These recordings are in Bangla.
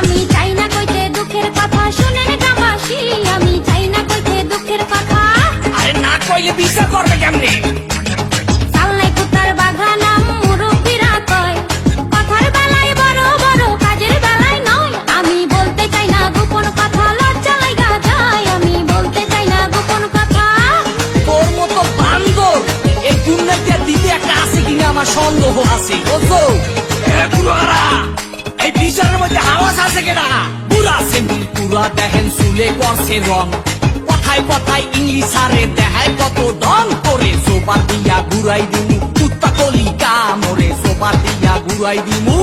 আমি চাই না কইতে দুঃখের কথা শুনেন গ্রামবাসী আমি চাই না কইতে দুঃখের কথা। আরে না কইলে বিচার করবে কেমনে? চাল্লাই কুতার বাগানাম মুরব্বীরা কয় কথার বেলায় বড় বড় কাজের বেলায় নয়। আমি বলতে চাই না গোপন কথা লজ্জা লাগা যায়। আমি বলতে চাই না গোপন কথা। তোর মতো বান্দর এই দুর্নীতি দিতে একটা আছে কিনা আমার সন্দেহ আছে। বুঝছ বিচারের মধ্যে আওয়াজ আছে কেনা পুরা সেমিল পুরা দেখেন চুলে করছে রং। কথায় কথায় ইংলিশ আরে দেখায় কত দম করে। সোপার দিয়া ঘুরাই দিমু, কুত্তা কলি কামরে সোপার দিয়া ঘুরাই দিমু।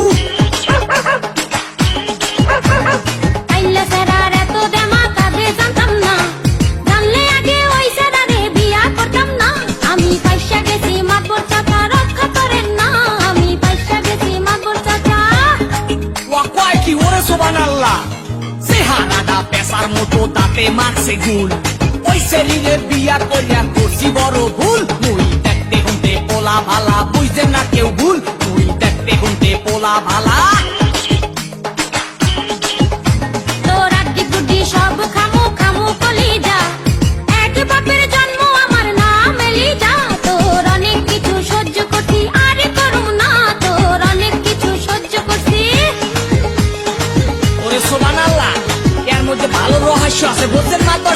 সোবান চেহারাটা পেশার মতো দাঁতে মারছে গুল। ওই শরীরে বিয়া করিয়া করছি বড় ভুল। মুই দেখতে হুনতে পোলা ভালা বুঝতে না কেউ ভুল। মুই দেখতে হুনতে পোলা ভালা রহস্য আছে বুঝছেন না তো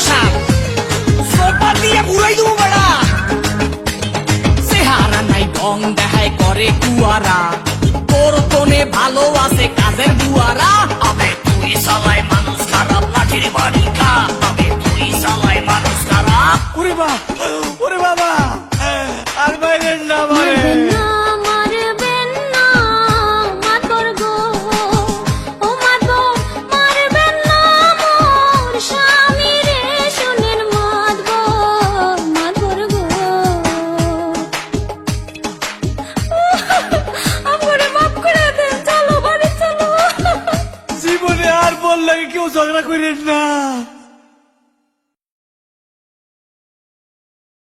সোপা? দিয়ে ঘুরাই দেবো বেড়া। চেহারা নাই গং দেখায় করে কুয়ারা। তোর কোনে ভালো আছে কাজের দুয়ারা। আবে তুই সালাই মানুষ খারাপ লাঠির বাড়ি খা আবে তুই সালাই মানুষ খারাপ। ওরে বা ওরে বাবা। আর বাইরের না করেন না।